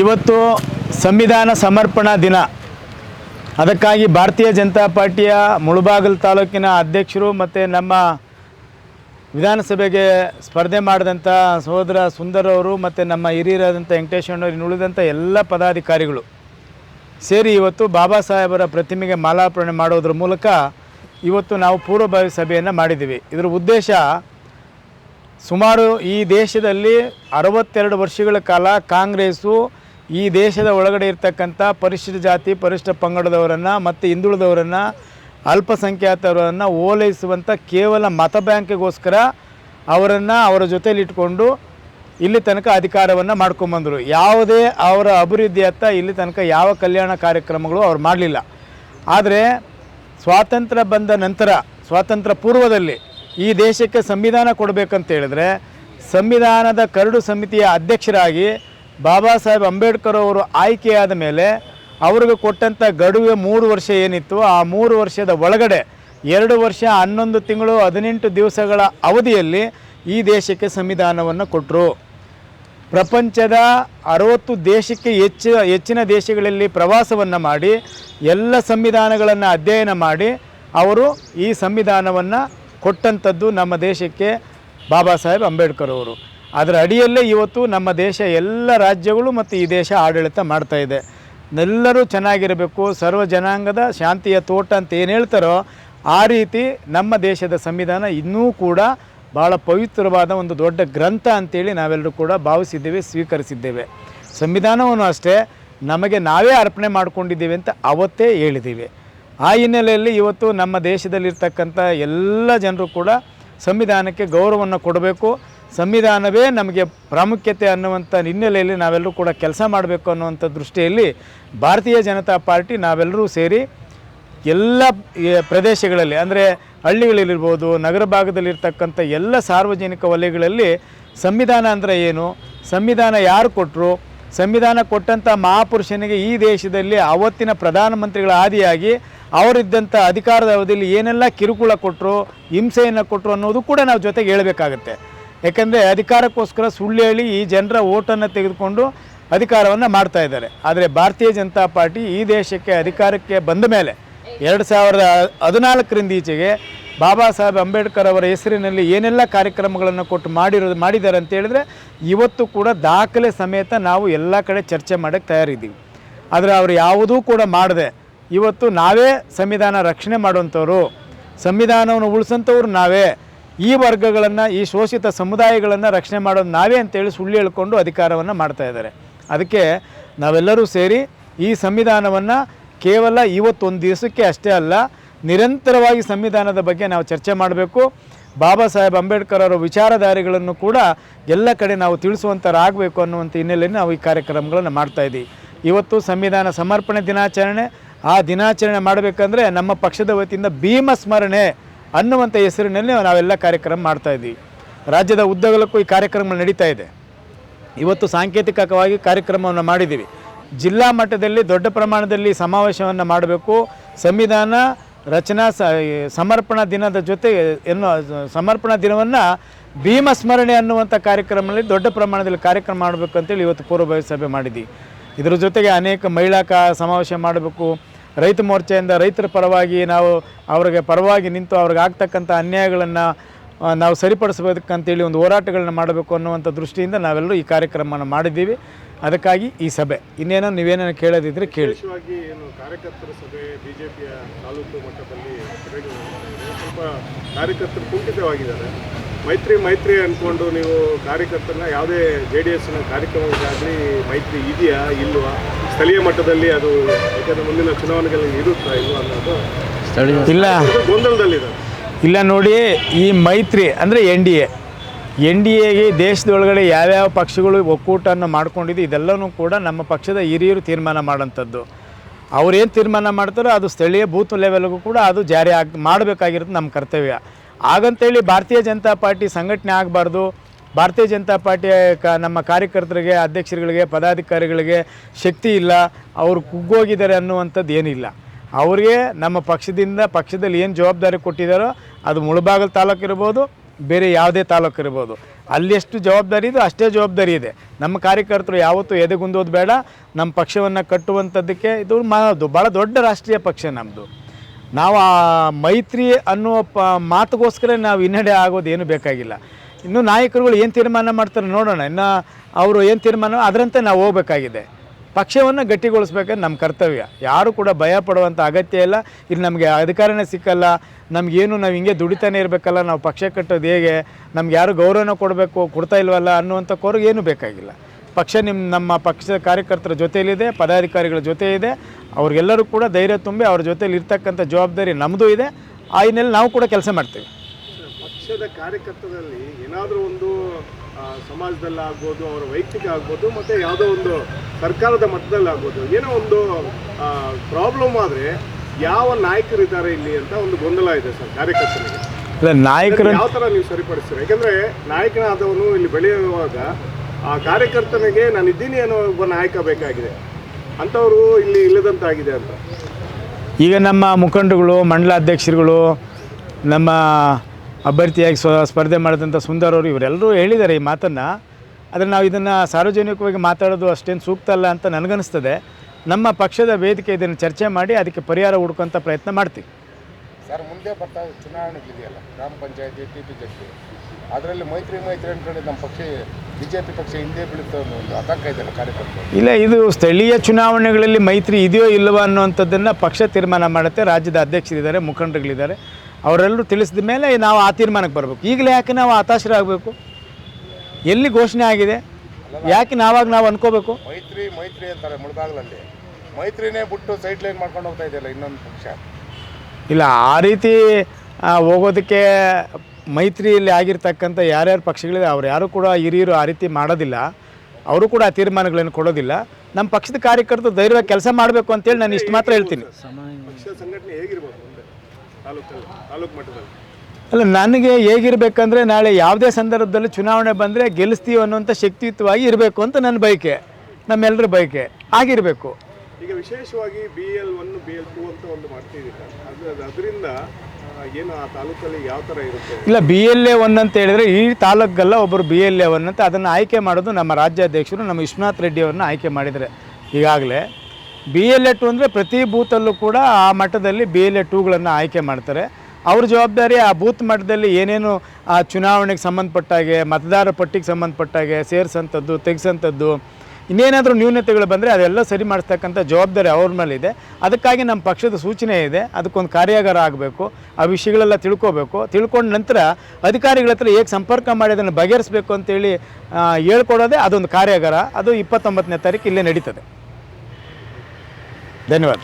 ಇವತ್ತು ಸಂವಿಧಾನ ಸಮರ್ಪಣಾ ದಿನ. ಅದಕ್ಕಾಗಿ ಭಾರತೀಯ ಜನತಾ ಪಾರ್ಟಿಯ ಮುಳುಬಾಗಲ್ ತಾಲೂಕಿನ ಅಧ್ಯಕ್ಷರು ಮತ್ತು ನಮ್ಮ ವಿಧಾನಸಭೆಗೆ ಸ್ಪರ್ಧೆ ಮಾಡಿದಂಥ ಸಹೋದರ ಸುಂದರ್ ಅವರು ಮತ್ತು ನಮ್ಮ ಹಿರಿಯರಾದಂಥ ವೆಂಕಟೇಶ್ವರನವರು ಅಣ್ಣವರು, ಇನ್ನು ಉಳಿದಂಥ ಎಲ್ಲ ಪದಾಧಿಕಾರಿಗಳು ಸೇರಿ ಇವತ್ತು ಬಾಬಾ ಸಾಹೇಬರ ಪ್ರತಿಮೆಗೆ ಮಾಲಾರ್ಪಣೆ ಮಾಡೋದ್ರ ಮೂಲಕ ಇವತ್ತು ನಾವು ಪೂರ್ವಭಾವಿ ಸಭೆಯನ್ನು ಮಾಡಿದ್ದೀವಿ. ಇದರ ಉದ್ದೇಶ ಸುಮಾರು ಈ ದೇಶದಲ್ಲಿ ಅರವತ್ತೆರಡು ವರ್ಷಗಳ ಕಾಲ ಕಾಂಗ್ರೆಸ್ಸು ಈ ದೇಶದ ಒಳಗಡೆ ಇರ್ತಕ್ಕಂಥ ಪರಿಶಿಷ್ಟ ಜಾತಿ, ಪರಿಶಿಷ್ಟ ಪಂಗಡದವರನ್ನು ಮತ್ತು ಹಿಂದುಳಿದವರನ್ನು, ಅಲ್ಪಸಂಖ್ಯಾತರನ್ನು ಓಲೈಸುವಂಥ ಕೇವಲ ಮತ ಬ್ಯಾಂಕಿಗೋಸ್ಕರ ಅವರನ್ನು ಅವರ ಜೊತೆಲಿಟ್ಕೊಂಡು ಇಲ್ಲಿ ತನಕ ಅಧಿಕಾರವನ್ನು ಮಾಡ್ಕೊಂಬಂದರು ಯಾವುದೇ ಅವರ ಅಭಿವೃದ್ಧಿಯತ್ತ ಇಲ್ಲಿ ತನಕ ಯಾವ ಕಲ್ಯಾಣ ಕಾರ್ಯಕ್ರಮಗಳು ಅವ್ರು ಮಾಡಲಿಲ್ಲ. ಆದರೆ ಸ್ವಾತಂತ್ರ್ಯ ಬಂದ ನಂತರ, ಸ್ವಾತಂತ್ರ್ಯ ಪೂರ್ವದಲ್ಲಿ ಈ ದೇಶಕ್ಕೆ ಸಂವಿಧಾನ ಕೊಡಬೇಕಂತ ಹೇಳಿದ್ರೆ, ಸಂವಿಧಾನದ ಕರಡು ಸಮಿತಿಯ ಅಧ್ಯಕ್ಷರಾಗಿ ಬಾಬಾ ಸಾಹೇಬ್ ಅಂಬೇಡ್ಕರ್ ಅವರು ಆಯ್ಕೆಯಾದ ಮೇಲೆ ಅವ್ರಿಗೆ ಕೊಟ್ಟಂಥ ಗಡುವೆ ಮೂರು ವರ್ಷ ಏನಿತ್ತು, ಆ ಮೂರು ವರ್ಷದ ಒಳಗಡೆ ಎರಡು ವರ್ಷ, ಹನ್ನೊಂದು ತಿಂಗಳು, ಹದಿನೆಂಟು ದಿವಸಗಳ ಅವಧಿಯಲ್ಲಿ ಈ ದೇಶಕ್ಕೆ ಸಂವಿಧಾನವನ್ನು ಕೊಟ್ಟರು ಪ್ರಪಂಚದ ಅರವತ್ತು ದೇಶಕ್ಕೆ ಹೆಚ್ಚು, ಹೆಚ್ಚಿನ ದೇಶಗಳಲ್ಲಿ ಪ್ರವಾಸವನ್ನು ಮಾಡಿ, ಎಲ್ಲ ಸಂವಿಧಾನಗಳನ್ನು ಅಧ್ಯಯನ ಮಾಡಿ ಅವರು ಈ ಸಂವಿಧಾನವನ್ನು ಕೊಟ್ಟಂಥದ್ದು ನಮ್ಮ ದೇಶಕ್ಕೆ ಬಾಬಾ ಸಾಹೇಬ್ ಅಂಬೇಡ್ಕರ್ ಅವರು. ಅದರ ಅಡಿಯಲ್ಲೇ ಇವತ್ತು ನಮ್ಮ ದೇಶ ಎಲ್ಲ ರಾಜ್ಯಗಳು ಮತ್ತು ಈ ದೇಶ ಆಡಳಿತ ಮಾಡ್ತಾ ಇದೆ. ಎಲ್ಲರೂ ಚೆನ್ನಾಗಿರಬೇಕು, ಸರ್ವ ಜನಾಂಗದ ಶಾಂತಿಯ ತೋಟ ಅಂತ ಏನು ಹೇಳ್ತಾರೋ ಆ ರೀತಿ ನಮ್ಮ ದೇಶದ ಸಂವಿಧಾನ ಇನ್ನೂ ಕೂಡ ಭಾಳ ಪವಿತ್ರವಾದ ಒಂದು ದೊಡ್ಡ ಗ್ರಂಥ ಅಂತೇಳಿ ನಾವೆಲ್ಲರೂ ಕೂಡ ಭಾವಿಸಿದ್ದೇವೆ, ಸ್ವೀಕರಿಸಿದ್ದೇವೆ. ಸಂವಿಧಾನವನ್ನು ಅಷ್ಟೇ ನಮಗೆ ನಾವೇ ಅರ್ಪಣೆ ಮಾಡ್ಕೊಂಡಿದ್ದೀವಿ ಅಂತ ಅವತ್ತೇ ಹೇಳಿದ್ದೀವಿ. ಆ ಹಿನ್ನೆಲೆಯಲ್ಲಿ ಇವತ್ತು ನಮ್ಮ ದೇಶದಲ್ಲಿರ್ತಕ್ಕಂಥ ಎಲ್ಲ ಜನರು ಕೂಡ ಸಂವಿಧಾನಕ್ಕೆ ಗೌರವವನ್ನು ಕೊಡಬೇಕು. ಸಂವಿಧಾನವೇ ನಮಗೆ ಪ್ರಾಮುಖ್ಯತೆ ಅನ್ನುವಂಥ ಹಿನ್ನೆಲೆಯಲ್ಲಿ ನಾವೆಲ್ಲರೂ ಕೂಡ ಕೆಲಸ ಮಾಡಬೇಕು ಅನ್ನುವಂಥ ದೃಷ್ಟಿಯಲ್ಲಿ ಭಾರತೀಯ ಜನತಾ ಪಾರ್ಟಿ ನಾವೆಲ್ಲರೂ ಸೇರಿ ಎಲ್ಲ ಪ್ರದೇಶಗಳಲ್ಲಿ, ಅಂದರೆ ಹಳ್ಳಿಗಳಲ್ಲಿರ್ಬೋದು, ನಗರ ಭಾಗದಲ್ಲಿರ್ತಕ್ಕಂಥ ಎಲ್ಲ ಸಾರ್ವಜನಿಕ ವಲಯಗಳಲ್ಲಿ ಸಂವಿಧಾನ ಅಂದರೆ ಏನು? ಸಂವಿಧಾನ ಯಾರು ಕೊಟ್ಟರು ಸಂವಿಧಾನ ಕೊಟ್ಟಂಥ ಮಹಾಪುರುಷನಿಗೆ ಈ ದೇಶದಲ್ಲಿ ಅವತ್ತಿನ ಪ್ರಧಾನಮಂತ್ರಿಗಳ ಆದಿಯಾಗಿ ಅವರಿದ್ದಂಥ ಅಧಿಕಾರದ ಅವಧಿಯಲ್ಲಿ ಏನೆಲ್ಲ ಕಿರುಕುಳ ಕೊಟ್ಟರು ಹಿಂಸೆಯನ್ನು ಕೊಟ್ಟರು ಅನ್ನೋದು ಕೂಡ ನಾವು ಜೊತೆಗೆ ಹೇಳಬೇಕಾಗತ್ತೆ. ಯಾಕಂದರೆ ಅಧಿಕಾರಕ್ಕೋಸ್ಕರ ಸುಳ್ಳು ಹೇಳಿ ಈ ಜನರ ಓಟನ್ನು ತೆಗೆದುಕೊಂಡು ಅಧಿಕಾರವನ್ನು ಮಾಡ್ತಾ ಇದ್ದಾರೆ. ಆದರೆ ಭಾರತೀಯ ಜನತಾ ಪಾರ್ಟಿ ಈ ದೇಶಕ್ಕೆ ಅಧಿಕಾರಕ್ಕೆ ಬಂದ ಮೇಲೆ ಎರಡು ಸಾವಿರದ ಹದಿನಾಲ್ಕರಿಂದ ಈಚೆಗೆ ಬಾಬಾ ಸಾಹೇಬ್ ಅಂಬೇಡ್ಕರ್ ಅವರ ಹೆಸರಿನಲ್ಲಿ ಏನೆಲ್ಲ ಕಾರ್ಯಕ್ರಮಗಳನ್ನು ಕೊಟ್ಟು ಮಾಡಿರೋದು ಮಾಡಿದ್ದಾರೆ ಅಂತ ಹೇಳಿದ್ರೆ ಇವತ್ತು ಕೂಡ ದಾಖಲೆ ಸಮೇತ ನಾವು ಎಲ್ಲ ಕಡೆ ಚರ್ಚೆ ಮಾಡೋಕ್ಕೆ ತಯಾರಿದ್ದೀವಿ. ಆದರೆ ಅವರು ಯಾವುದೂ ಕೂಡ ಮಾಡದೆ ಇವತ್ತು ನಾವೇ ಸಂವಿಧಾನ ರಕ್ಷಣೆ ಮಾಡುವಂಥವ್ರು, ಸಂವಿಧಾನವನ್ನು ಉಳಿಸೋಂಥವ್ರು ನಾವೇ ಈ ವರ್ಗಗಳನ್ನು, ಈ ಶೋಷಿತ ಸಮುದಾಯಗಳನ್ನು ರಕ್ಷಣೆ ಮಾಡೋದು ನಾವೇ ಅಂತೇಳಿ ಸುಳ್ಳು ಹೇಳ್ಕೊಂಡು ಅಧಿಕಾರವನ್ನು ಮಾಡ್ತಾ ಇದ್ದಾರೆ. ಅದಕ್ಕೆ ನಾವೆಲ್ಲರೂ ಸೇರಿ ಈ ಸಂವಿಧಾನವನ್ನು ಕೇವಲ ಇವತ್ತೊಂದು ದಿವಸಕ್ಕೆ ಅಷ್ಟೇ ಅಲ್ಲ, ನಿರಂತರವಾಗಿ ಸಂವಿಧಾನದ ಬಗ್ಗೆ ನಾವು ಚರ್ಚೆ ಮಾಡಬೇಕು. ಬಾಬಾ ಸಾಹೇಬ್ ಅಂಬೇಡ್ಕರ್ ಅವರ ವಿಚಾರಧಾರೆಗಳನ್ನು ಕೂಡ ಎಲ್ಲ ಕಡೆ ನಾವು ತಿಳಿಸುವಂಥರಾಗಬೇಕು ಅನ್ನುವಂಥ ಹಿನ್ನೆಲೆಯಲ್ಲಿ ನಾವು ಈ ಕಾರ್ಯಕ್ರಮಗಳನ್ನು ಮಾಡ್ತಾ ಇದ್ದೀವಿ. ಇವತ್ತು ಸಂವಿಧಾನ ಸಮರ್ಪಣೆ ದಿನಾಚರಣೆ, ಆ ದಿನಾಚರಣೆ ಮಾಡಬೇಕಂದ್ರೆ ನಮ್ಮ ಪಕ್ಷದ ವತಿಯಿಂದ ಭೀಮ ಸ್ಮರಣೆ ಅನ್ನುವಂಥ ಹೆಸರಿನಲ್ಲಿ ನಾವೆಲ್ಲ ಕಾರ್ಯಕ್ರಮ ಮಾಡ್ತಾ ಇದ್ದೀವಿ. ರಾಜ್ಯದ ಉದ್ದಗಲಕ್ಕೂ ಈ ಕಾರ್ಯಕ್ರಮಗಳು ನಡೀತಾ ಇದೆ. ಇವತ್ತು ಸಾಂಕೇತಿಕವಾಗಿ ಕಾರ್ಯಕ್ರಮವನ್ನು ಮಾಡಿದ್ದೀವಿ. ಜಿಲ್ಲಾ ಮಟ್ಟದಲ್ಲಿ ದೊಡ್ಡ ಪ್ರಮಾಣದಲ್ಲಿ ಸಮಾವೇಶವನ್ನು ಮಾಡಬೇಕು. ಸಂವಿಧಾನ ರಚನಾ ಸಮರ್ಪಣಾ ದಿನದ ಜೊತೆ ಏನು ಸಮರ್ಪಣಾ ದಿನವನ್ನು ಭೀಮ ಸ್ಮರಣೆ ಅನ್ನುವಂಥ ಕಾರ್ಯಕ್ರಮದಲ್ಲಿ ದೊಡ್ಡ ಪ್ರಮಾಣದಲ್ಲಿ ಕಾರ್ಯಕ್ರಮ ಮಾಡಬೇಕು ಅಂತೇಳಿ ಇವತ್ತು ಪೂರ್ವಭಾವಿ ಸಭೆ ಮಾಡಿದ್ದೀವಿ. ಇದರ ಜೊತೆಗೆ ಅನೇಕ ಮಹಿಳಾ ಕಾ, ಸಮಾವೇಶ ಮಾಡಬೇಕು. ರೈತ ಮೋರ್ಚೆಯಿಂದ ರೈತರ ಪರವಾಗಿ ನಾವು ಅವರಿಗೆ ಪರವಾಗಿ ನಿಂತು ಅವ್ರಿಗೆ ಆಗ್ತಕ್ಕಂಥ ಅನ್ಯಾಯಗಳನ್ನು ನಾವು ಸರಿಪಡಿಸಬೇಕಂತೇಳಿ ಒಂದು ಹೋರಾಟಗಳನ್ನ ಮಾಡಬೇಕು ಅನ್ನುವಂಥ ದೃಷ್ಟಿಯಿಂದ ನಾವೆಲ್ಲರೂ ಈ ಕಾರ್ಯಕ್ರಮವನ್ನು ಮಾಡಿದ್ದೀವಿ. ಅದಕ್ಕಾಗಿ ಈ ಸಭೆ. ಇನ್ನೇನೋ ನೀವೇನೇನು ಕೇಳೋದಿದ್ರೆ ಕೇಳಿ. ಕಾರ್ಯಕರ್ತರ ಸಭೆ ಬಿಜೆಪಿಯ ತಾಲೂಕು ಮಟ್ಟದಲ್ಲಿ ಕಾರ್ಯಕರ್ತರು ಕುಂಠಿತವಾಗಿದ್ದಾರೆ. ಮೈತ್ರಿ ಮೈತ್ರಿ ಅಂದ್ಕೊಂಡು ನೀವು ಕಾರ್ಯಕರ್ತರನ್ನ ಯಾವುದೇ ಜೆ ಡಿ ಎಸ್ನ ಕಾರ್ಯಕ್ರಮಕ್ಕಾಗಲಿ ಮೈತ್ರಿ ಇದೆಯಾ ಇಲ್ವಾ? ಸ್ಥಳೀಯ ಮಟ್ಟದಲ್ಲಿ ಅದು ಯಾಕಂದ್ರೆ ಮುಂದಿನ ಚುನಾವಣೆಗಳಲ್ಲಿ ಇರುತ್ತಾ ಇಲ್ವಾ ಅನ್ನೋದು ಇಲ್ಲ. ಗೊಂದಲದಲ್ಲಿದೆ. ಇಲ್ಲ ನೋಡಿ ಈ ಮೈತ್ರಿ ಅಂದರೆ N D A. N D ಎಗೆ ದೇಶದೊಳಗಡೆ ಯಾವ್ಯಾವ ಪಕ್ಷಗಳು ಒಕ್ಕೂಟವನ್ನು ಮಾಡ್ಕೊಂಡಿದ್ದು ಇದೆಲ್ಲವೂ ಕೂಡ ನಮ್ಮ ಪಕ್ಷದ ಹಿರಿಯರು ತೀರ್ಮಾನ ಮಾಡೋಂಥದ್ದು ಅವ್ರೇನು ತೀರ್ಮಾನ ಮಾಡ್ತಾರೋ ಅದು ಸ್ಥಳೀಯ ಬೂತ್ ಲೆವೆಲ್ಗೂ ಕೂಡ ಅದು ಜಾರಿ ಆಗ ಮಾಡಬೇಕಾಗಿರೋದು ನಮ್ಮ ಕರ್ತವ್ಯ. ಹಾಗಂತೇಳಿ ಭಾರತೀಯ ಜನತಾ ಪಾರ್ಟಿ ಸಂಘಟನೆ ಆಗಬಾರ್ದು. ಭಾರತೀಯ ಜನತಾ ಪಾರ್ಟಿಯ ಕ ನಮ್ಮ ಕಾರ್ಯಕರ್ತರಿಗೆ, ಅಧ್ಯಕ್ಷರುಗಳಿಗೆ, ಪದಾಧಿಕಾರಿಗಳಿಗೆ ಶಕ್ತಿ ಇಲ್ಲ. ಅವರು ಕುಗ್ಗೋಗಿದ್ದಾರೆ ಅನ್ನುವಂಥದ್ದು ಏನಿಲ್ಲ. ಅವ್ರಿಗೆ ನಮ್ಮ ಪಕ್ಷದಿಂದ, ಪಕ್ಷದಲ್ಲಿ ಏನು ಜವಾಬ್ದಾರಿ ಕೊಟ್ಟಿದ್ದಾರೋ ಅದು ಮುಳಬಾಗಲ್ ತಾಲೂಕು ಇರ್ಬೋದು, ಬೇರೆ ಯಾವುದೇ ತಾಲೂಕು ಇರ್ಬೋದು. ಅಲ್ಲೆಷ್ಟು ಜವಾಬ್ದಾರಿ ಇದೆ, ಅಷ್ಟೇ ಜವಾಬ್ದಾರಿ ಇದೆ. ನಮ್ಮ ಕಾರ್ಯಕರ್ತರು ಯಾವತ್ತೂ ಎದೆಗುಂದೋದು ಬೇಡ. ನಮ್ಮ ಪಕ್ಷವನ್ನು ಕಟ್ಟುವಂಥದ್ದಕ್ಕೆ ಇದು ಮಾಡೋದು ಭಾಳ ದೊಡ್ಡ ರಾಷ್ಟ್ರೀಯ ಪಕ್ಷ ನಮ್ಮದು ನಾವು ಆ ಮೈತ್ರಿ ಅನ್ನುವ ಪ ಮಾತುಗೋಸ್ಕರ ನಾವು ಹಿನ್ನಡೆ ಆಗೋದು ಏನು ಬೇಕಾಗಿಲ್ಲ. ಇನ್ನು ನಾಯಕರುಗಳು ಏನು ತೀರ್ಮಾನ ಮಾಡ್ತಾರೆ ನೋಡೋಣ. ಇನ್ನು ಅವರು ಏನು ತೀರ್ಮಾನ, ಅದರಂತೆ ನಾವು ಹೋಗ್ಬೇಕಾಗಿದೆ. ಪಕ್ಷವನ್ನು ಗಟ್ಟಿಗೊಳಿಸ್ಬೇಕಾದ್ರೆ ನಮ್ಮ ಕರ್ತವ್ಯ. ಯಾರು ಕೂಡ ಭಯ ಪಡುವಂಥ ಅಗತ್ಯ ಇಲ್ಲ. ಇಲ್ಲಿ ನಮಗೆ ಅಧಿಕಾರನೇ ಸಿಕ್ಕಲ್ಲ. ನಮಗೇನು ನಾವು ಹಿಂಗೆ ದುಡಿತಾನೆ ಇರಬೇಕಲ್ಲ. ನಾವು ಪಕ್ಷ ಕಟ್ಟೋದು ಹೇಗೆ? ನಮ್ಗೆ ಯಾರು ಗೌರವನ ಕೊಡಬೇಕು, ಕೊಡ್ತಾ ಇಲ್ವಲ್ಲ ಅನ್ನುವಂಥ ಏನು ಬೇಕಾಗಿಲ್ಲ. ಪಕ್ಷ ನಿಮ್ಮ ನಮ್ಮ ಪಕ್ಷದ ಕಾರ್ಯಕರ್ತರ ಜೊತೆಯಲ್ಲಿದೆ ಪದಾಧಿಕಾರಿಗಳ ಜೊತೆ ಇದೆ ಅವ್ರಿಗೆಲ್ಲರೂ ಕೂಡ ಧೈರ್ಯ ತುಂಬಿ ಅವ್ರ ಜೊತೆಯಲ್ಲಿ ಇರ್ತಕ್ಕಂಥ ಜವಾಬ್ದಾರಿ ನಮ್ಮದು ಇದೆ. ಆ ಹಿನ್ನೆಲೆ ನಾವು ಕೂಡ ಕೆಲಸ ಮಾಡ್ತೀವಿ. ಪಕ್ಷದ ಕಾರ್ಯಕರ್ತರಲ್ಲಿ ಏನಾದರೂ ಒಂದು ಸಮಾಜದಲ್ಲಿ ಆಗ್ಬೋದು ಅವರ ವೈಯಕ್ತಿಕ ಆಗ್ಬೋದು ಮತ್ತು ಯಾವುದೋ ಒಂದು ಸರ್ಕಾರದ ಮಟ್ಟದಲ್ಲಿ ಆಗ್ಬೋದು ಏನೋ ಒಂದು ಪ್ರಾಬ್ಲಮ್ ಆದರೆ ಯಾವ ನಾಯಕರಿದ್ದಾರೆ ಇಲ್ಲಿ ಅಂತ ಒಂದು ಗೊಂದಲ ಇದೆ ಸರ್ ಕಾರ್ಯಕರ್ತರಿಗೆ. ಇಲ್ಲ ನಾಯಕರ ಯಾವ ಥರ ನೀವು ಸರಿಪಡಿಸ್ತೀರಿ? ಯಾಕಂದರೆ ನಾಯಕನಾದವನು ಇಲ್ಲಿ ಬೆಳೆಯುವಾಗ ಆ ಕಾರ್ಯಕರ್ತನಿಗೆ ನಾನು ಇದ್ದೀನಿ ಅನ್ನೋ ಒಬ್ಬ ನಾಯಕ ಬೇಕಾಗಿದೆ. ಅಂಥವರು ಇಲ್ಲಿ ಇಲ್ಲದಂತಾಗಿದೆ ಅಂತ. ಈಗ ನಮ್ಮ ಮುಖಂಡರುಗಳು ಮಂಡಲಾಧ್ಯಕ್ಷರುಗಳು ನಮ್ಮ ಅಭ್ಯರ್ಥಿಯಾಗಿ ಸ್ವ ಸ್ಪರ್ಧೆ ಮಾಡಿದಂಥ ಸುಂದರ್ ಅವರು ಇವರೆಲ್ಲರೂ ಹೇಳಿದ್ದಾರೆ ಈ ಮಾತನ್ನು. ಆದರೆ ನಾವು ಇದನ್ನು ಸಾರ್ವಜನಿಕವಾಗಿ ಮಾತಾಡೋದು ಅಷ್ಟೇನು ಸೂಕ್ತ ಅಲ್ಲ ಅಂತ ನನಗನ್ನಿಸ್ತದೆ. ನಮ್ಮ ಪಕ್ಷದ ವೇದಿಕೆ ಇದನ್ನು ಚರ್ಚೆ ಮಾಡಿ ಅದಕ್ಕೆ ಪರಿಹಾರ ಹುಡುಕುವಂಥ ಪ್ರಯತ್ನ ಮಾಡ್ತೀವಿ. ಸರ್ ಮುಂದೆ ಬರ್ತಾ ಚುನಾವಣೆಗಳಿದೆಯಲ್ಲ ಗ್ರಾಮ ಪಂಚಾಯತಿ ಟಿ ಪಿ ಜಡ್ಪಿ ಅದರಲ್ಲಿ ಮೈತ್ರಿ ಮೈತ್ರಿ ಅನ್ಕೊಂಡು ನಮ್ಮ ಪಕ್ಷ ಬಿಜೆಪಿ ಪಕ್ಷ ಹಿಂದೆ ಬೀಳುತ್ತೆ ಅನ್ನೋ ಒಂದು ಆತಂಕ ಇದೆ ಕಾರ್ಯಕರ್ತರು ಇಲ್ಲ ಇದು ಸ್ಥಳೀಯ ಚುನಾವಣೆಗಳಲ್ಲಿ ಮೈತ್ರಿ ಇದೆಯೋ ಇಲ್ಲವೋ ಅನ್ನುವಂಥದ್ದನ್ನು ಪಕ್ಷ ತೀರ್ಮಾನ ಮಾಡುತ್ತೆ. ರಾಜ್ಯದ ಅಧ್ಯಕ್ಷರಿದ್ದಾರೆ ಮುಖಂಡರುಗಳಿದ್ದಾರೆ. ಅವರೆಲ್ಲರೂ ತಿಳಿಸಿದ ಮೇಲೆ ನಾವು ಆ ತೀರ್ಮಾನಕ್ಕೆ ಬರಬೇಕು. ಈಗಲೇ ಯಾಕೆ ನಾವು ಹತಾಶರಾಗಬೇಕು? ಎಲ್ಲಿ ಘೋಷಣೆ ಆಗಿದೆ? ಯಾಕೆ ನಾವಾಗ ನಾವು ಅನ್ಕೋಬೇಕು? ಮೈತ್ರಿ ಮೈತ್ರಿ ಅಂತಾರೆ ಮುಳುಗಾಗಲಲ್ಲಿ ಮೈತ್ರಿನೇ ಬಿಟ್ಟು ಸೈಡ್ ಲೈನ್ ಮಾಡ್ಕೊಂಡು ಹೋಗ್ತಾ ಇದೆಯಲ್ಲ ಇನ್ನೊಂದು ಪಕ್ಷ? ಇಲ್ಲ ಆ ರೀತಿ ಹೋಗೋದಕ್ಕೆ ಮೈತ್ರಿಯಲ್ಲಿ ಆಗಿರ್ತಕ್ಕಂಥ ಯಾರ್ಯಾರು ಪಕ್ಷಗಳಿದೆ ಅವ್ರು ಯಾರು ಕೂಡ ಹಿರಿಯರು ಆ ರೀತಿ ಮಾಡೋದಿಲ್ಲ. ಅವರು ಕೂಡ ಆ ತೀರ್ಮಾನಗಳನ್ನು ಕೊಡೋದಿಲ್ಲ. ನಮ್ಮ ಪಕ್ಷದ ಕಾರ್ಯಕರ್ತರು ಧೈರ್ಯವಾಗಿ ಕೆಲಸ ಮಾಡಬೇಕು ಅಂತೇಳಿ ನಾನು ಇಷ್ಟು ಮಾತ್ರ ಹೇಳ್ತೀನಿ. ಅಲ್ಲ ನನಗೆ ಹೇಗಿರ್ಬೇಕಂದ್ರೆ ನಾಳೆ ಯಾವುದೇ ಸಂದರ್ಭದಲ್ಲಿ ಚುನಾವಣೆ ಬಂದರೆ ಗೆಲ್ಲಿಸ್ತೀವಿ ಅನ್ನುವಂಥ ಶಕ್ತಿಯುತವಾಗಿ ಇರಬೇಕು ಅಂತ ನನ್ನ ಬಯಕೆ. ನಮ್ಮೆಲ್ಲರ ಬಯಕೆ. ಆಗಿರಬೇಕು ಈಗ ವಿಶೇಷವಾಗಿ B L one B L two ಅಂತ ಒಂದು ಮಾಡ್ತಿದ್ದೀರ ಅದು ಅದರಿಂದ ಏನು ಆ ತಾಲೂಕಲ್ಲಿ ಯಾವ ಥರ ಇರುತ್ತೆ? ಇಲ್ಲ ಬಿ ಎಲ್ ಎ ಒನ್ ಅಂತ ಹೇಳಿದರೆ ಈ ತಾಲೂಕಲ್ಲ ಒಬ್ಬರು ಬಿ ಎಲ್ ಎ ಒನ್ ಅಂತ ಅದನ್ನು ಆಯ್ಕೆ ಮಾಡೋದು ನಮ್ಮ ರಾಜ್ಯಾಧ್ಯಕ್ಷರು, ನಮ್ಮ ವಿಶ್ವನಾಥ್ ರೆಡ್ಡಿ ಅವ್ರನ್ನ ಆಯ್ಕೆ ಮಾಡಿದರೆ ಈಗಾಗಲೇ ಬಿ ಎಲ್ ಎ ಟು ಅಂದರೆ ಪ್ರತಿ ಬೂತಲ್ಲೂ ಕೂಡ ಆ ಮಟ್ಟದಲ್ಲಿ ಬಿ ಎಲ್ ಎ ಟೂಗಳನ್ನು ಆಯ್ಕೆ ಮಾಡ್ತಾರೆ. ಅವ್ರ ಜವಾಬ್ದಾರಿ ಆ ಬೂತ್ ಮಟ್ಟದಲ್ಲಿ ಏನೇನು, ಆ ಚುನಾವಣೆಗೆ ಸಂಬಂಧಪಟ್ಟಾಗೆ, ಮತದಾರ ಪಟ್ಟಿಗೆ ಸಂಬಂಧಪಟ್ಟಾಗೆ ಸೇರಿಸೋಂಥದ್ದು ತೆಗೆಸಂಥದ್ದು ಇನ್ನೇನಾದರೂ ನ್ಯೂನತೆಗಳು ಬಂದರೆ ಅದೆಲ್ಲ ಸರಿ ಮಾಡಿಸ್ತಕ್ಕಂಥ ಜವಾಬ್ದಾರಿ ಅವ್ರ ಮೇಲೆ ಇದೆ ಅದಕ್ಕಾಗಿ ನಮ್ಮ ಪಕ್ಷದ ಸೂಚನೆ ಇದೆ. ಅದಕ್ಕೊಂದು ಕಾರ್ಯಾಗಾರ ಆಗಬೇಕು. ಆ ವಿಷಯಗಳೆಲ್ಲ ತಿಳ್ಕೋಬೇಕು. ತಿಳ್ಕೊಂಡ ನಂತರ ಅಧಿಕಾರಿಗಳ ಹತ್ರ ಹೇಗೆ ಸಂಪರ್ಕ ಮಾಡಿ ಅದನ್ನು ಬಗೆಹರಿಸಬೇಕು ಅಂತೇಳಿ ಹೇಳ್ಕೊಡೋದೇ ಅದೊಂದು ಕಾರ್ಯಾಗಾರ. ಅದು ಇಪ್ಪತ್ತೊಂಬತ್ತನೇ ತಾರೀಕು ಇಲ್ಲೇ ನಡೀತದೆ. ಧನ್ಯವಾದ.